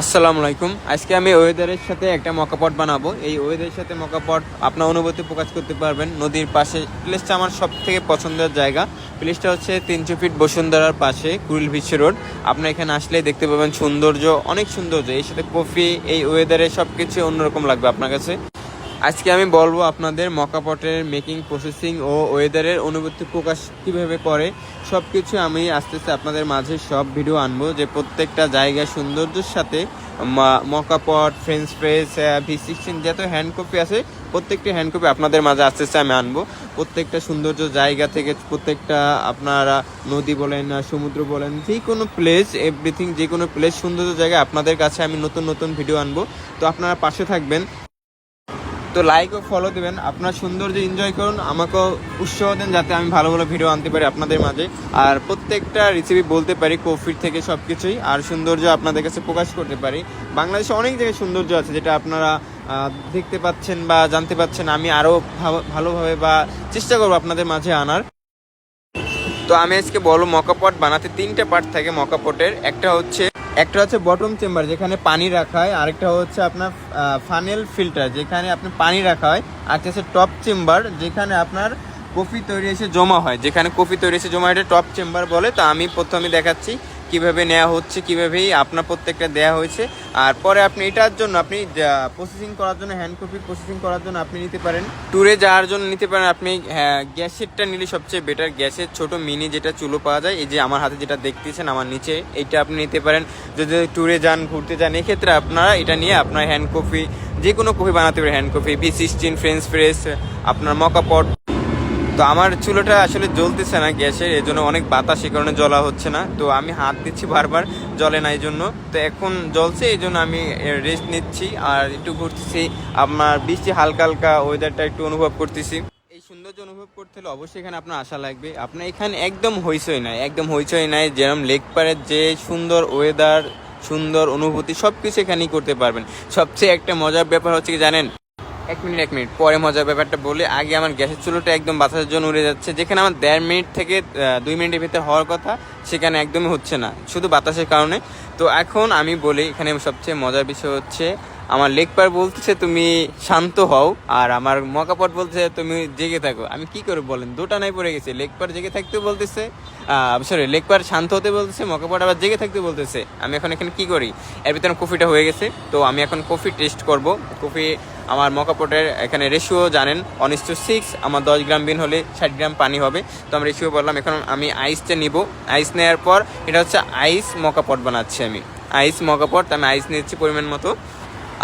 আসসালামু আলাইকুম। আজকে আমি ওয়েদারের সাথে একটা মকাপট বানাবো। এই ওয়েদারের সাথে মকাপট আপনার অনুভূতি প্রকাশ করতে পারবেন। নদীর পাশে, প্লেসটা আমার সব থেকে পছন্দের জায়গা। প্লেসটা হচ্ছে তিনশো ফিট বসুন্ধরার পাশে, কুড়িল বিচ রোড। আপনার এখানে আসলে দেখতে পাবেন সৌন্দর্য, অনেক সৌন্দর্য। এর সাথে কফি, এই ওয়েদারে সব কিছু অন্যরকম লাগবে আপনার কাছে। আজকে আমি বলব আপনাদের মকাপটের মেকিং, প্রসেসিং ও ওয়েদারের অনুভূতি প্রকাশ কীভাবে করে সব কিছু আমি আস্তে আস্তে আপনাদের মাঝে সব ভিডিও আনব যে প্রত্যেকটা জায়গায় সৌন্দর্যের সাথে moka pot French press V sixteen যত হ্যান্ড কপি আছে, প্রত্যেকটা হ্যান্ড কপি আপনাদের মাঝে আস্তে আস্তে আমি আনব। প্রত্যেকটা সৌন্দর্য জায়গা থেকে প্রত্যেকটা আপনারা নদী বলেন সমুদ্র বলেন যে কোনো প্লেস এভরিথিং যে কোনো প্লেস সৌন্দর্য জায়গায় আপনাদের কাছে আমি নতুন নতুন ভিডিও আনব। তো আপনারা পাশে থাকবেন। তো লাইক ও ফলো দেবেন। আপনার সৌন্দর্য এনজয় করুন, আমাকেও উৎসাহ দেন যাতে আমি ভালো ভালো ভিডিও আনতে পারি আপনাদের মাঝে। আর প্রত্যেকটা রেসিপি বলতে পারি কফির থেকে সব কিছুই আর সৌন্দর্য আপনাদের কাছে প্রকাশ করতে পারি। বাংলাদেশে অনেক জায়গায় সৌন্দর্য আছে, যেটা আপনারা দেখতে পাচ্ছেন বা জানতে পাচ্ছেন, আমি আরও ভালোভাবে বা চেষ্টা করব আপনাদের মাঝে আনার। তো আমি আজকে বলো মকাপট বানাতে তিনটে পার্ট থাকে মকাপটের। একটা হচ্ছে একটা হচ্ছে বটম চেম্বার যেখানে পানি রাখা হয়। আরেকটা হচ্ছে আপনার ফানেল ফিল্টার যেখানে আপনি পানি রাখা হয়। আরেকটা হচ্ছে টপ চেম্বার যেখানে আপনার কফি তৈরি এসে জমা হয়। যেখানে কফি তৈরি এসে জমা হয়, এটা টপ চেম্বার বলে। তো আমি প্রথমে দেখাচ্ছি। কীভাবে নেওয়া হচ্ছে কিভাবেই আপনার প্রত্যেকটা দেওয়া হয়েছে। আর পরে আপনি এটার জন্য আপনি প্রসেসিং করার জন্য হ্যান্ড কপি প্রসেসিং করার জন্য আপনি নিতে পারেন। ট্যুরে যাওয়ার জন্য নিতে পারেন আপনি হ্যাঁ, গ্যাসেরটা নিলে সবচেয়ে বেটার গ্যাসের ছোট মিনি যেটা চুলো পাওয়া যায় এই যে আমার হাতে যেটা দেখতেছেন আমার নিচে এইটা আপনি নিতে পারেন। যদি ট্যুরে যান ঘুরতে যান এক্ষেত্রে আপনারা এটা নিয়ে আপনার হ্যান্ড কপি যে কোনো কফি বানাতে পারেন hand coffee B sixteen French press আপনার মকাপট তো আমার চুলোটা আসলে জ্বলতেছে না গ্যাসের এই জন্য অনেক বাতাস এই কারণে জ্বলা হচ্ছে না। তো আমি হাত দিচ্ছি বারবার, জ্বলে না এই জন্য তো এখন জ্বলছে এই জন্য আমি রেস্ট নিচ্ছি আর একটু ঘুরতেছি। আপনার বৃষ্টি হালকা হালকা ওয়েদারটা একটু অনুভব করতেছি। এই সৌন্দর্য অনুভব করতে হলে অবশ্যই এখানে আপনার আশা লাগবে। আপনার এখানে একদম হইচই নাই, একদম হইচই নাই। যেরকম লেক পাড়ের যে সুন্দর ওয়েদার সুন্দর অনুভূতি সব কিছু এখানেই করতে পারবেন। সবচেয়ে একটা মজার ব্যাপার হচ্ছে কি জানেন? এক মিনিট এক মিনিট। পরে মজার ব্যাপারটা বলি, আগে আমার গ্যাসের চুলোটা একদম বাতাসের জন্য উড়ে যাচ্ছে, যেখানে আমার দেড় মিনিট থেকে দুই মিনিটের ভিতরে হওয়ার কথা, সেখানে একদমই হচ্ছে না, শুধু বাতাসের কারণে। তো এখন আমি বলি, এখানে সবচেয়ে মজার বিষয় হচ্ছে আমার লেগ পার বলতেছে, তুমি শান্ত হও। আর আমার মকাপট বলতেছে, তুমি জেগে থাকো। আমি কি করে বলেন? দুটা নাই পড়ে গেছে। লেগ পার জেগে থাকতে বলতেছে সরি লেগ পার শান্ত হতে বলতেছে, মকাপট আবার জেগে থাকতে বলতেছে। আমি এখন এখানে কি করি? এর ভিতরে কফিটা হয়ে গেছে। তো আমি এখন কফি টেস্ট করব। কফি আমার মকাপটের এখানে রেশিও জানেন অনিস টু সিক্স আমার দশ গ্রাম বিন হলে ষাট গ্রাম পানি হবে। তো আমি রেশিও বললাম, এখন আমি আইসটা নিব। আইস নেওয়ার পর এটা হচ্ছে আইস মকাপট বানাচ্ছি আমি। আইস মকাপট, আমি আইস নিচ্ছি পরিমাণ মতো।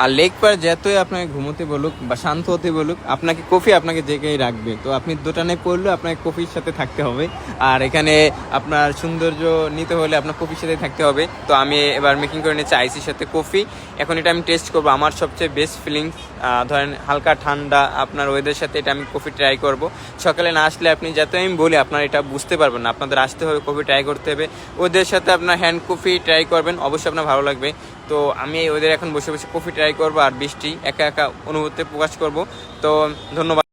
আর লেক পার যতই আপনাকে ঘুমোতে বলুক বা শান্ত হতে বলুক, আপনাকে কফি আপনাকে জেগেই রাখবে। তো আপনি দোটানে পড়লেও আপনাকে কফির সাথে থাকতে হবে। আর এখানে আপনার সৌন্দর্য নিতে হলে আপনার কফির সাথে থাকতে হবে। তো আমি এবার মেকিং করে নিচ্ছি আইসির সাথে কফি। এখন এটা আমি টেস্ট করব। আমার সবচেয়ে বেস্ট ফিলিংস ধরেন হালকা ঠান্ডা আপনার ওয়েদের সাথে এটা আমি কফি ট্রাই করব। সকালে না আসলে আপনি যাতে আমি বলি, আপনার এটা বুঝতে পারবেন না। আপনাদের আসতে হবে, কফি ট্রাই করতে হবে। ওদের সাথে আপনার হ্যান্ড কফি ট্রাই করবেন, অবশ্যই আপনার ভালো লাগবে। তো আমি ওদের এখন বসে বসে কফি ট্রাই করব আর বৃষ্টি একা একা অনুভূতি প্রকাশ করব। তো ধন্যবাদ।